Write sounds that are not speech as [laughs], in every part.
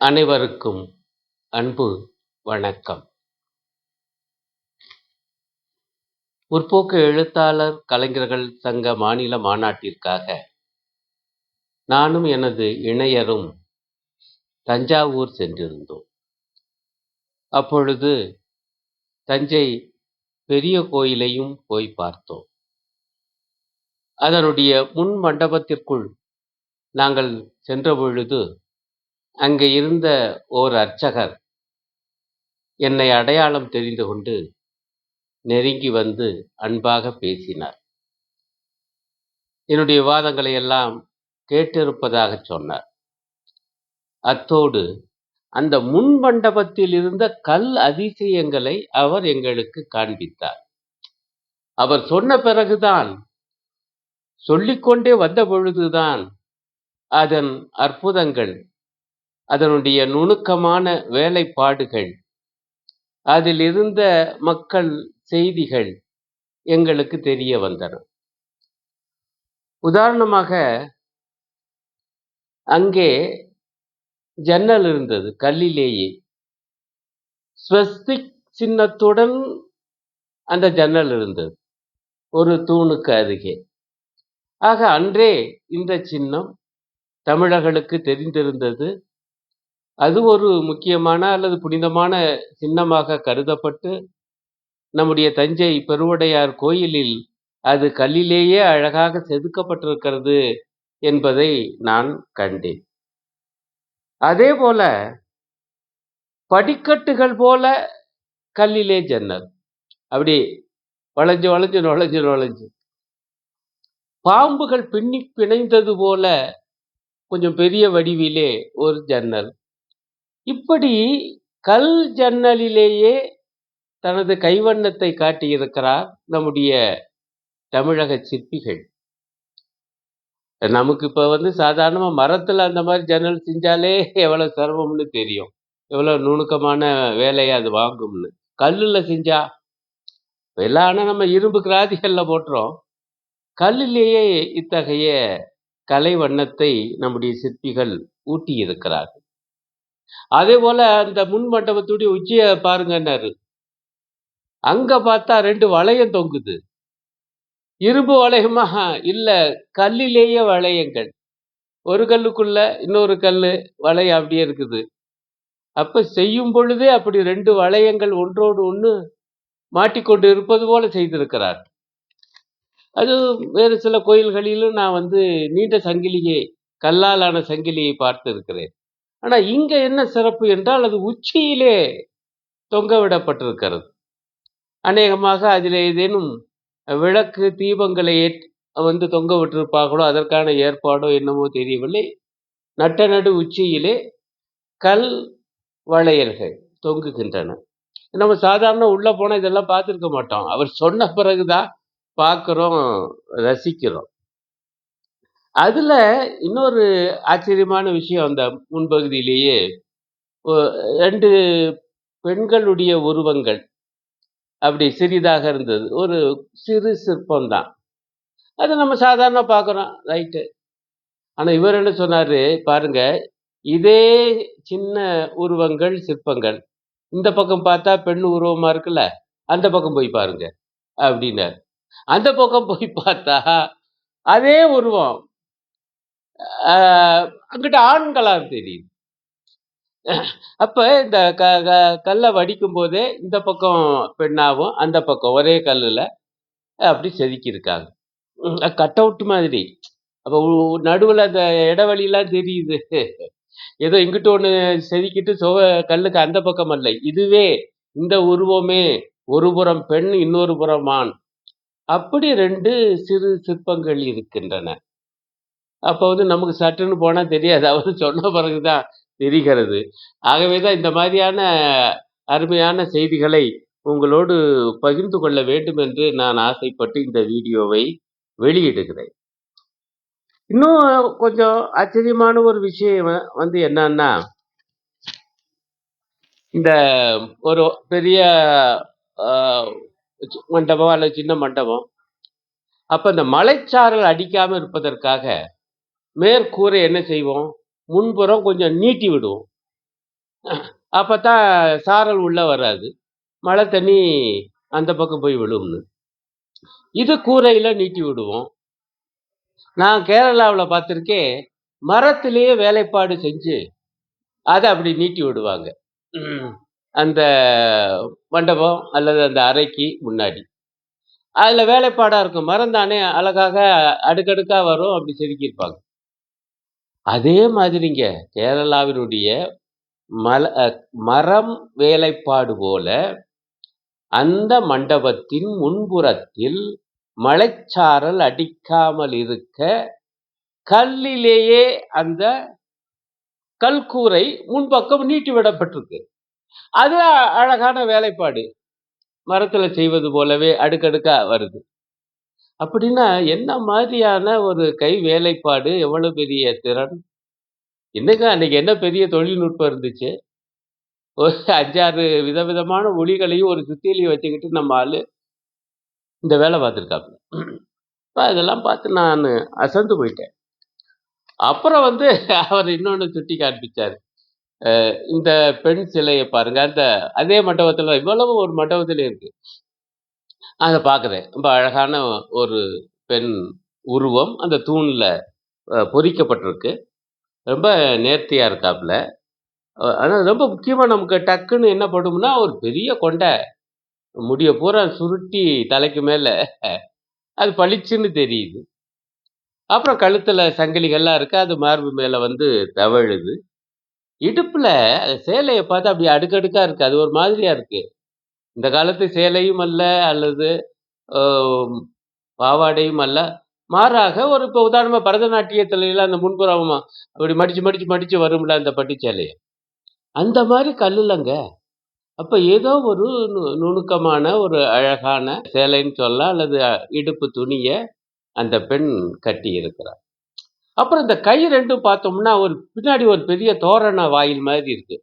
அனைவருக்கும் அன்பு வணக்கம். முற்போக்கு எழுத்தாளர் கலைஞர்கள் சங்க மாநில மாநாட்டிற்காக நானும் எனது இணையரும் தஞ்சாவூர் சென்றிருந்தோம். அப்பொழுது தஞ்சை பெரிய கோயிலையும் போய் பார்த்தோம். அதனுடைய முன் மண்டபத்திற்குள் நாங்கள் சென்ற பொழுது அங்கே இருந்த ஓர் அர்ச்சகர் என்னை அடையாளம் தெரிந்து கொண்டு நெருங்கி வந்து அன்பாக பேசினார். என்னுடைய வாதங்களை எல்லாம் கேட்டிருப்பதாக சொன்னார். அத்தோடு அந்த முன் மண்டபத்தில் இருந்த கல் அதிசயங்களை அவர் எங்களுக்கு காண்பித்தார். அவர் சொன்ன பிறகுதான் சொல்லிக்கொண்டே வந்த பொழுதுதான் அதன் அற்புதங்கள் அதனுடைய நுணுக்கமான வேலைப்பாடுகள் அதில் இருந்த மக்கள் செய்திகள் எங்களுக்கு தெரிய வந்தன. உதாரணமாக அங்கே ஜன்னல் இருந்தது கல்லிலேயே. ஸ்வஸ்திக் சின்னத்துடன் அந்த ஜன்னல் இருந்தது ஒரு தூணுக்கு அருகே. ஆக அன்றே இந்த சின்னம் தமிழர்களுக்கு தெரிந்திருந்தது. அது ஒரு முக்கியமான அல்லது புனிதமான சின்னமாக கருதப்பட்டு நம்முடைய தஞ்சை பெருவுடையார் கோயிலில் அது கல்லிலேயே அழகாக செதுக்கப்பட்டிருக்கிறது என்பதை நான் கண்டேன். அதே போல படிக்கட்டுகள் போல கல்லிலே ஜன்னல். அப்படி வளைஞ்சு வளைஞ்சு நுழைஞ்சு நுழைஞ்சு. பாம்புகள் பின்னி பிணைந்தது போல கொஞ்சம் பெரிய வடிவிலே ஒரு ஜன்னல். இப்படி கல் ஜன்னலிலேயே தனது கைவண்ணத்தை காட்டியிருக்கிறார் நம்முடைய தமிழக சிற்பிகள். நமக்கு இப்போ வந்து சாதாரணமாக மரத்தில் அந்த மாதிரி ஜன்னல் செஞ்சாலே எவ்வளோ சிரமம்னு தெரியும். எவ்வளோ நுணுக்கமான வேலையை அது வாங்கும்னு. கல்லில் செஞ்சா எல்லாம் ஆனால் நம்ம இரும்பு கிராதிகளில் போட்டுறோம். கல்லிலேயே இத்தகைய கலை வண்ணத்தை நம்முடைய சிற்பிகள் ஊட்டி இருக்கிறார்கள் அதே போல அந்த முன் மண்டபத்துடைய உச்சியை பாருங்கன்னாரு. அங்க பார்த்தா ரெண்டு வளையம் தொங்குது. இரும்பு வளையமா? இல்ல கல்லிலேயே வளையங்கள். ஒரு கல்லுக்குள்ள இன்னொரு கல்லு வளையம் அப்படியே இருக்குது. அப்ப செய்யும் பொழுதே அப்படி ரெண்டு வளையங்கள் ஒன்றோடு ஒன்று மாட்டிக்கொண்டு இருப்பது போல செய்திருக்கிறார். அது வேறு சில கோயில்களிலும் நான் வந்து நீண்ட சங்கிலியை கல்லாலான சங்கிலியை பார்த்து இருக்கிறேன் ஆனால் இங்கே என்ன சிறப்பு என்றால் அது உச்சியிலே தொங்க விடப்பட்டிருக்கிறது அநேகமாக அதில் ஏதேனும் விளக்கு தீபங்களை ஏற் வந்து தொங்க விட்டிருப்பார்களோ அதற்கான ஏற்பாடோ என்னமோ தெரியவில்லை. நட்ட நடு உச்சியிலே கல் வளையல்கள் தொங்குகின்றன. நம்ம சாதாரண உள்ளே போனால் இதெல்லாம் பார்த்துருக்க மாட்டோம். அவர் சொன்ன பிறகுதான் பார்க்குறோம் ரசிக்கிறோம். அதுல இன்னொரு ஆச்சரியமான விஷயம் அந்த முன்பகுதியிலேயே ரெண்டு பெண்களுடைய உருவங்கள் அப்படி சிறிதாக இருந்தது. ஒரு சிறு சிற்பம் தான் அது நம்ம சாதாரண பார்க்குறோம் ரைட்டு. ஆனால் இவர் என்ன சொன்னார் பாருங்க இதே சின்ன உருவங்கள் சிற்பங்கள் இந்த பக்கம் பார்த்தா பெண் உருவமாக இருக்குல்ல அந்த பக்கம் போய் பாருங்க அப்படின்னார். அந்த பக்கம் போய் பார்த்தா அதே உருவம் அங்கிட்ட ஆண்களாக தெரியுது அப்போ இந்த க க- கல்லை வடிக்கும் போதே இந்த பக்கம் பெண்ணாவும் அந்த பக்கம் ஒரே கல்லில் அப்படி செதுக்கியிருக்காங்க. கட் அவுட் மாதிரி. அப்போ நடுவில் அந்த இடைவெளியெல்லாம் தெரியுது. ஏதோ இங்கிட்டு ஒன்று செதுக்கிட்டு சுவ கல்லுக்கு அந்த பக்கம் அல்ல. இதுவே இந்த உருவமே ஒரு புறம் பெண் இன்னொரு புறம் ஆண். அப்படி ரெண்டு சிறு சிற்பங்கள் இருக்கின்றன. அப்போ வந்து நமக்கு சட்டுன்னு போனால் தெரியாது. அவர் சொன்ன பிறகு தான் தெரிகிறது. ஆகவே தான் இந்த மாதிரியான அருமையான செய்திகளை உங்களோடு பகிர்ந்து கொள்ள வேண்டும் என்று நான் ஆசைப்பட்டு இந்த வீடியோவை வெளியிடுகிறேன். இன்னும் கொஞ்சம் ஆச்சரியமான ஒரு விஷயம் வந்து என்னன்னா இந்த ஒரு பெரிய மண்டபம் அல்லது சின்ன மண்டபம் அப்போ இந்த மலைச்சாரல் அடிக்காமல் இருப்பதற்காக மேற்கூரை என்ன செய்வோம் முன்புறம் கொஞ்சம் நீட்டி விடுவோம் அப்போ தான் சாரல் உள்ளே வராது. மழை தண்ணி அந்த பக்கம் போய் விழும்னு. இது கூரையில் நீட்டி விடுவோம். நான் கேரளாவில் பார்த்துருக்கேன். மரத்திலேயே வேலைப்பாடு செஞ்சு, அதை அப்படி நீட்டி விடுவாங்க. அந்த மண்டபம் அல்லது அந்த அறைக்கு முன்னாடி. அதில் வேலைப்பாடாக இருக்கும். மரம் தானே அழகாக அடுக்கடுக்காக வரும். அப்படி செதுக்கியிருப்பாங்க. அதே மாதிரிங்க கேரளாவினுடைய மல மரம் வேலைப்பாடு போல, அந்த மண்டபத்தின் முன்புறத்தில் மழைச்சாரல் அடிக்காமல் இருக்க, கல்லிலேயே அந்த கல்கூரை முன்பக்கம் நீட்டி விடப்பட்டிருக்கு. அது அழகான வேலைப்பாடு. மரத்தில் செய்வது போலவே அடுக்கடுக்காக வருது. அப்படின்னா என்ன மாதிரியான ஒரு கை வேலைப்பாடு, எவ்வளவு பெரிய திறன். என்னங்க அன்னைக்கு என்ன பெரிய தொழில்நுட்பம் இருந்துச்சு. ஒரு 5, 6 விதவிதமான ஒளிகளையும் ஒரு சுத்தியலையும் வச்சுக்கிட்டு நம்ம ஆளு இந்த வேலை பார்த்துருக்காப்புல. அப்ப அதெல்லாம் பார்த்து நானு அசந்து போயிட்டேன். அப்புறம் வந்து அவர் இன்னொன்னு சுட்டி காண்பிச்சாரு. அ இந்த பெண் சிலைய பாருங்க. அந்த அதே மண்டபத்தில் இவ்வளவு ஒரு மண்டபத்திலே இருக்கு. அதை பார்க்குறேன். ரொம்ப அழகான ஒரு பெண் உருவம். அந்த தூணில் பொறிக்கப்பட்டிருக்கு. ரொம்ப நேர்த்தியாக இருக்காப்புல. ஆனால் ரொம்ப முக்கியமாக நமக்கு டக்குன்னு என்ன படும்னா, ஒரு பெரிய கொண்டை முடிய பூரா சுருட்டி தலைக்கு மேலே அது பளிச்சுன்னு தெரியுது. அப்புறம் கழுத்தில் சங்கிலிகள்லாம் இருக்குது அது மார்பு மேலே வந்து தவழுது. இடுப்பில் சேலையை பார்த்தா அப்படியே அடுக்கடுக்காக இருக்குது அது ஒரு மாதிரியாக இருக்குது இந்த காலத்து சேலையும் அல்ல, அல்லது பாவாடையும் அல்ல. மாறாக ஒரு இப்போ உதாரணமாக பரதநாட்டியத்துலலாம் அந்த முன்புறமா அப்படி மடிச்சு, மடிச்சு, மடிச்சு வரும்ல அந்த பட்டுச்சேலையை அந்த அந்த மாரி கல்லுலங்க. அப்போ ஏதோ ஒரு நு நுணுக்கமான ஒரு அழகான சேலைன்னு சொல்ல அல்லது இடுப்பு துணியை அந்த பெண் கட்டி இருக்கிறார். அப்புறம் இந்த கை ரெண்டும் பார்த்தோம்னா, ஒரு பின்னாடி ஒரு பெரிய தோரண வாயில் மாதிரி இருக்கு.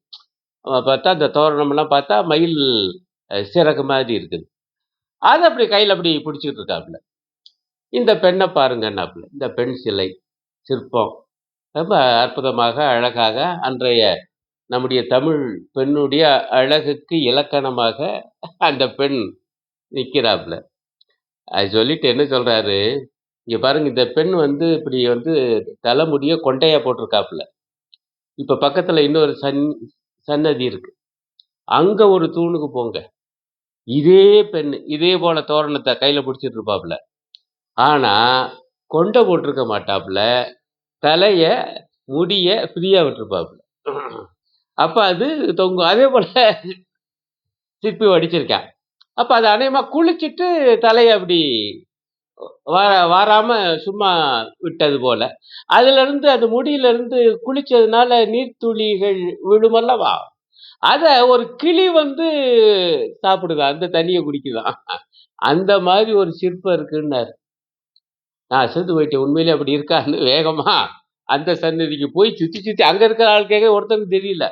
பார்த்தா அந்த தோரணம்லாம் பார்த்தா மயில் சிறகு மாதிரி இருக்குது. அதை அப்படி கையில் அப்படி பிடிச்சிக்கிட்டு இருக்காப்புல. இந்த பெண்ணை பாருங்கன்னாப்புல. இந்த பெண் சிலை, சிற்பம். ரொம்ப அற்புதமாக, அழகாக அன்றைய நம்முடைய தமிழ் பெண்ணுடைய அழகுக்கு இலக்கணமாக அந்த பெண் நிற்கிறாப்புல அது சொல்லிட்டு என்ன சொல்கிறாரு இங்கே பாருங்க இந்த பெண் வந்து இப்படி வந்து தலைமுடிய கொண்டையாக போட்டிருக்காப்புல. இப்போ பக்கத்தில் இன்னொரு சன் சன்னதி இருக்குது அங்க ஒரு தூணுக்கு போங்க. இதே பெண் இதே போல தோரணத்தை கையில பிடிச்சிட்டு இருப்பாப்புல. ஆனா, கொண்ட போட்டிருக்க மாட்டாப்புல. தலைய, முடிய ஃப்ரீயா விட்டுருப்பாப்புல. அப்ப அது தொங்கும். அதே போல சிற்பி வடிச்சிருக்கேன் அப்ப அது அநேகமா குளிச்சுட்டு தலைய அப்படி வா வாராமல் சும்மா விட்டது போல. அதுலேருந்து அந்த முடியிலிருந்து குளிச்சதுனால நீர்த்துளிகள் விழுமல்லவா அதை ஒரு கிளி வந்து சாப்பிடுதான் அந்த தண்ணியை குடிக்குதான் அந்த மாதிரி ஒரு சிற்பம் இருக்குன்னாரு. நான் அசந்து போயிட்டேன். உண்மையிலே அப்படி இருக்கான்னு வேகமா அந்த சன்னதிக்கு போய் சுத்தி, சுத்தி அங்க இருக்கிற ஆளுக்கே ஒருத்தனுக்கு தெரியல.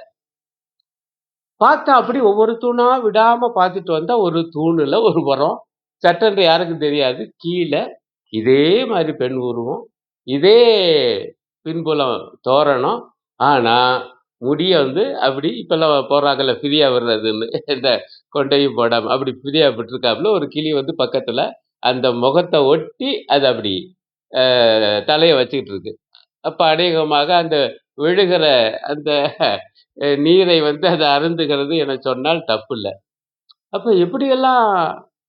பார்த்தா அப்படி ஒவ்வொரு தூணா விடாம பார்த்துட்டு வந்தா, ஒரு தூணில் ஒரு புறம். சட்டென்று யாருக்கும் தெரியாது. கீழே இதே மாதிரி பெண் உருவம். இதே பின்புலம் தோரணம். ஆனா, முடிய வந்து அப்படி இப்போல்லாம் போடுறாங்கல்ல ஃப்ரீயா விடுறதுன்னு. இந்த கொண்டையும் போடாம. அப்படி ஃப்ரீயா விட்டுருக்காப்புல. ஒரு கிளி வந்து பக்கத்துல அந்த முகத்தை ஒட்டி அது அப்படி தலையை வச்சுக்கிட்டு இருக்கு. அப்போ அநேகமாக அந்த விழுகிற அந்த நீரை வந்து அதை அருந்துகிறது என சொன்னால் தப்பில்லை அப்போ எப்படியெல்லாம்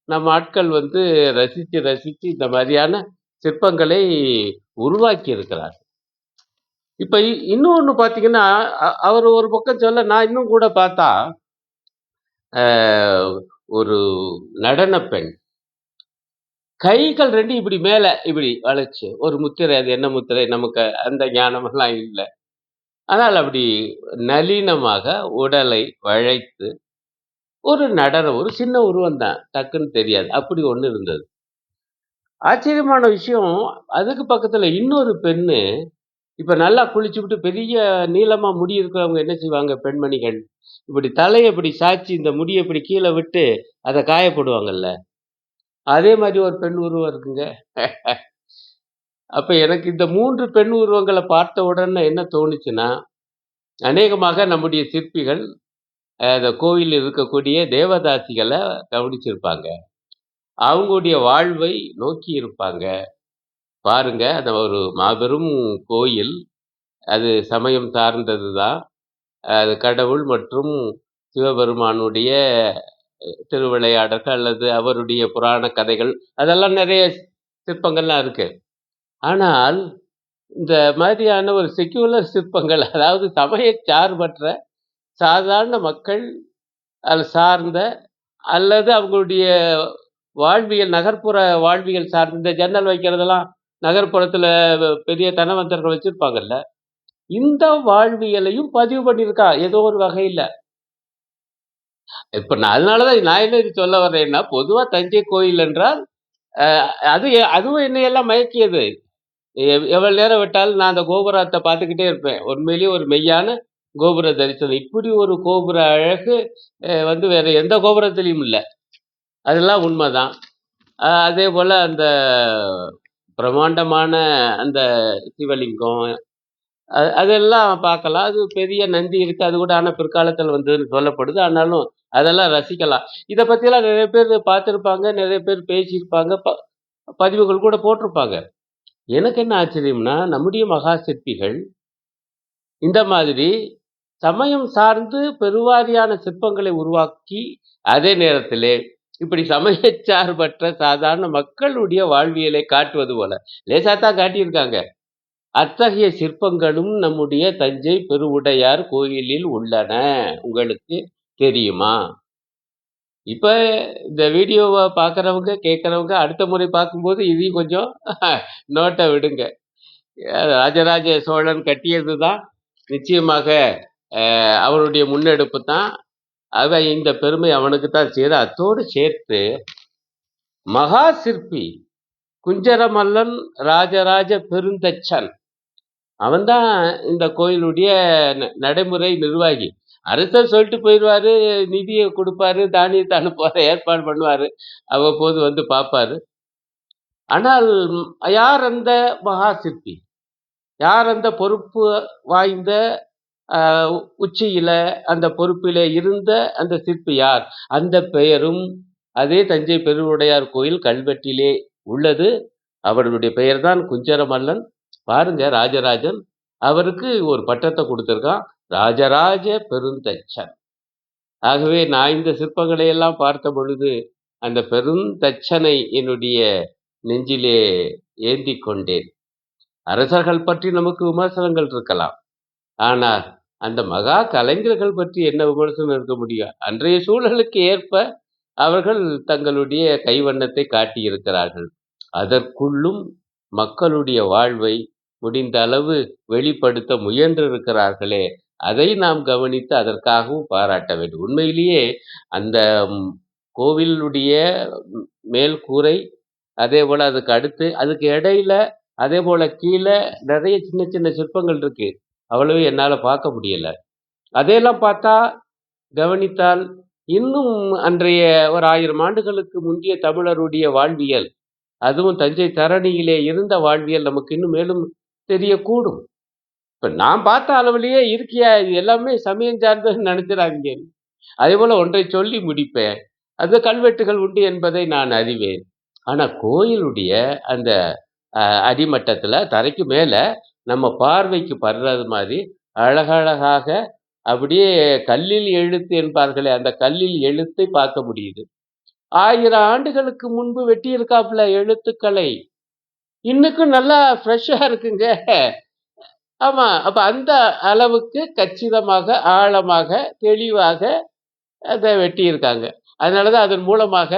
நம்ம ஆட்கள் வந்து ரசித்து ரசித்து இந்த மாதிரியான சிற்பங்களை உருவாக்கி இருக்கிறார். இப்போ இ பார்த்தீங்கன்னா, அவர் ஒரு பக்கம் சொல்ல நான் இன்னும் கூட பார்த்தா, ஒரு நடனப் பெண். கைகள் ரெண்டு இப்படி மேலே இப்படி வளைச்சு, ஒரு முத்திரை அது என்ன முத்திரை நமக்கு அந்த ஞானமெல்லாம் இல்லை ஆனால் அப்படி நளினமாக உடலை வளைத்து, ஒரு நடனம் ஒரு சின்ன உருவம் தான். டக்குன்னு தெரியாது. அப்படி ஒன்று இருந்தது. ஆச்சரியமான விஷயம், அதுக்கு பக்கத்தில் இன்னொரு பெண்ணு, இப்போ நல்லா குளிச்சுப்புட்டு பெரிய நீளமாக முடி இருக்கிறவங்க என்ன செய்வாங்க பெண்மணிகள்? இப்படி தலையை இப்படி சாய்ச்சி இந்த முடியை இப்படி கீழே விட்டு, அதை காயப்படுவாங்கல்ல அதே மாதிரி ஒரு பெண் உருவம் இருக்குங்க. அப்போ எனக்கு இந்த மூன்று பெண் உருவங்களை பார்த்த உடனே என்ன தோணுச்சுன்னா, அநேகமாக நம்முடைய சிற்பிகள் அந்த கோயிலில் இருக்கக்கூடிய தேவதாசிகளை கவனிச்சிருப்பாங்க அவங்களுடைய வாழ்வை நோக்கி இருப்பாங்க பாருங்க அந்த ஒரு மாபெரும் கோயில். அது சமயம் சார்ந்தது தான் அது கடவுள் மற்றும் சிவபெருமானுடைய திருவிளையாடல்கள் அல்லது அவருடைய புராண கதைகள் அதெல்லாம் நிறைய சிற்பங்கள்லாம் இருக்கு. ஆனால் இந்த மாதிரியான ஒரு செக்யூலர் சிற்பங்கள் அதாவது சமய சார்பற்ற சாதாரண மக்கள் அது சார்ந்த அல்லது அவங்களுடைய வாழ்வியல் நகர்ப்புற வாழ்வியல் சார்ந்த இந்த ஜன்னல் வைக்கிறதெல்லாம் நகர்ப்புறத்தில் பெரிய தனவந்தர்கள் வச்சுருப்பாங்கல்ல இந்த வாழ்வியலையும் பதிவு பண்ணியிருக்கா? ஏதோ ஒரு வகையில். இப்போ நான் அதனாலதான் நான் என்ன இது சொல்ல வர்றேன்னா பொதுவாக தஞ்சை கோயில் என்றால் அது அதுவும் என்னையெல்லாம் மயக்கியது. எவ்வளோ நேரம் விட்டாலும் நான் அந்த கோபுரத்தை பார்த்துக்கிட்டே இருப்பேன். உண்மையிலேயே ஒரு மெய்யான கோபுர தரிசனம். இப்படி ஒரு கோபுர அழகு வந்து வேற எந்த கோபுரத்திலையும் இல்லை. அதெல்லாம் உண்மைதான். அதே போல் அந்த பிரம்மாண்டமான அந்த சிவலிங்கம். அது அதெல்லாம் பார்க்கலாம். அது பெரிய நந்தி இருக்கு. அது கூட ஆனால் பிற்காலத்தில் வந்ததுன்னு சொல்லப்படுது. ஆனாலும் அதெல்லாம் ரசிக்கலாம். இதை பற்றியெல்லாம் நிறைய பேர் பார்த்துருப்பாங்க. நிறைய பேர் பேசியிருப்பாங்க. ப பதிவுகள் கூட போட்டிருப்பாங்க. எனக்கு என்ன ஆச்சரியம்னா நம்முடைய மகா சிற்பிகள் இந்த மாதிரி சமயம் சார்ந்து பெருவாரியான சிற்பங்களை உருவாக்கி அதே நேரத்திலே இப்படி சமயச்சார்பற்ற சாதாரண மக்களுடைய வாழ்வியலை காட்டுவது போல. லேசா தான் காட்டியிருக்காங்க. அத்தகைய சிற்பங்களும் நம்முடைய தஞ்சை பெருவுடையார் கோயிலில் உள்ளன. உங்களுக்கு தெரியுமா? இப்ப இந்த வீடியோவை பார்க்கறவங்க கேட்கறவங்க அடுத்த முறை பார்க்கும்போது இதையும் கொஞ்சம் [laughs] நோட்டை விடுங்க. ராஜராஜ சோழன் கட்டியது தான் நிச்சயமாக அவருடைய முன்னெடுப்பு தான். அவன் இந்த பெருமை அவனுக்கு தான் சேர அத்தோடு சேர்த்து மகா சிற்பி குஞ்சரமல்லன் ராஜராஜ பெருந்தச்சன் அவன்தான் இந்த கோயிலுடைய ந- நடைமுறை நிர்வாகி. அரசர் சொல்லிட்டு போயிடுவாரு நிதியை கொடுப்பாரு தானியத்தை அனுப்புவார் ஏற்பாடு பண்ணுவார் அவ்வப்போது வந்து பார்ப்பாரு. ஆனால் யார் அந்த மகா சிற்பி? யார் அந்த பொறுப்பு வாய்ந்த உச்சியில அந்த பொறுப்பில் இருந்த அந்த சிற்பி யார்? அந்த பெயரும் அதே தஞ்சை பெருவுடையார் கோயில் கல்வெட்டிலே உள்ளது. அவருடைய பெயர்தான் குஞ்சரமல்லன். பாருங்க ராஜராஜன். அவருக்கு ஒரு பட்டத்தை கொடுத்துருக்கான். ராஜராஜ பெருந்தச்சன். ஆகவே நான் இந்த சிற்பங்களை எல்லாம் பார்த்த பொழுது அந்த பெருந்தச்சனை என்னுடைய நெஞ்சிலே ஏந்தி கொண்டேன். அரசர்கள் பற்றி நமக்கு விமர்சனங்கள் இருக்கலாம். ஆனால் அந்த மகா கலைஞர்கள் பற்றி என்ன விமர்சனம் இருக்க முடியும்? அன்றைய சூழலுக்கு ஏற்ப அவர்கள் தங்களுடைய கைவண்ணத்தை காட்டியிருக்கிறார்கள். அதற்குள்ளும் மக்களுடைய வாழ்வை முடிந்த அளவு வெளிப்படுத்த முயன்றிருக்கிறார்களே. அதை நாம் கவனித்து அதற்காகவும் பாராட்ட வேண்டும். உண்மையிலேயே அந்த கோவிலுடைய மேல் கூரை அதே போல் அதுக்கு அடுத்து அதுக்கு இடையில அதே போல கீழே நிறைய சின்ன சின்ன சிற்பங்கள் இருக்குது அவ்வளவு என்னால் பார்க்க முடியலை. அதையெல்லாம் பார்த்தா கவனித்தால் இன்னும் அன்றைய ஒரு ஆயிரம் ஆண்டுகளுக்கு முந்தைய தமிழருடைய வாழ்வியல் அதுவும் தஞ்சை தரணியிலே இருந்த வாழ்வியல் நமக்கு இன்னும் மேலும் தெரியக்கூடும். இப்போ நான் பார்த்த அளவுலேயே இருக்கியா? இது எல்லாமே சமயம் சார்ந்ததுன்னு நினைச்சிடாதீங்க. அதே போல் ஒன்றை சொல்லி முடிப்பேன். அது கல்வெட்டுகள் உண்டு என்பதை நான் அறிவேன். ஆனால் கோயிலுடைய அந்த அடிமட்டத்தில் தரைக்கு மேலே நம்ம பார்வைக்கு படுறது மாதிரி அழகழகாக அப்படியே கல்லில் எழுத்து என்பார்களே அந்த கல்லில் எழுத்தை பார்க்க முடியுது. ஆயிரம் ஆண்டுகளுக்கு முன்பு வெட்டியிருக்காப்புல எழுத்துக்களை. இன்னுக்கும் நல்லா ஃப்ரெஷ்ஷாக இருக்குங்க. ஆமாம் அப்போ அந்த அளவுக்கு கச்சிதமாக ஆழமாக தெளிவாக அதை வெட்டியிருக்காங்க. அதனாலதான் அதன் மூலமாக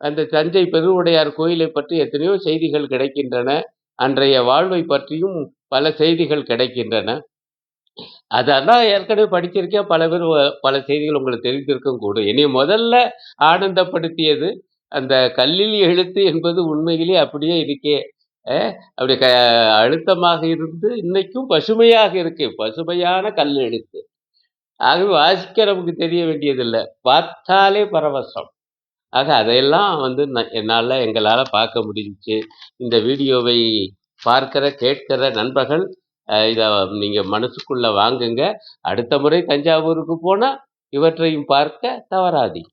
அந்த தஞ்சை பெருவுடையார் கோயிலை பற்றி எத்தனையோ செய்திகள் கிடைக்கின்றன. அன்றைய வாழ்வை பற்றியும் பல செய்திகள் கிடைக்கின்றன. அதெல்லாம் ஏற்கனவே படிச்சிருக்கேன். பல பேர் பல செய்திகள் உங்களுக்கு தெரிந்திருக்கும் கூட. என்னை முதல்ல ஆனந்தப்படுத்தியது அந்த கல்லில் எழுத்து என்பது உண்மையிலே அப்படியே இருக்கே. அப்படி க அழுத்தமாக இருந்து இன்னைக்கும் பசுமையாக இருக்கு. பசுமையான கல் எழுத்து. ஆகவே வாசிக்க நமக்கு தெரிய வேண்டியதில்லை. பார்த்தாலே பரவசம். ஆக அதையெல்லாம் வந்து என்னால் எங்களால் பார்க்க முடிஞ்சிச்சு. இந்த வீடியோவை பார்க்கிற கேட்கிற நண்பர்கள் இதை நீங்கள் மனசுக்குள்ளே வாங்குங்க. அடுத்த முறை தஞ்சாவூருக்கு போனால் இவற்றையும் பார்க்க தவறாதீங்க.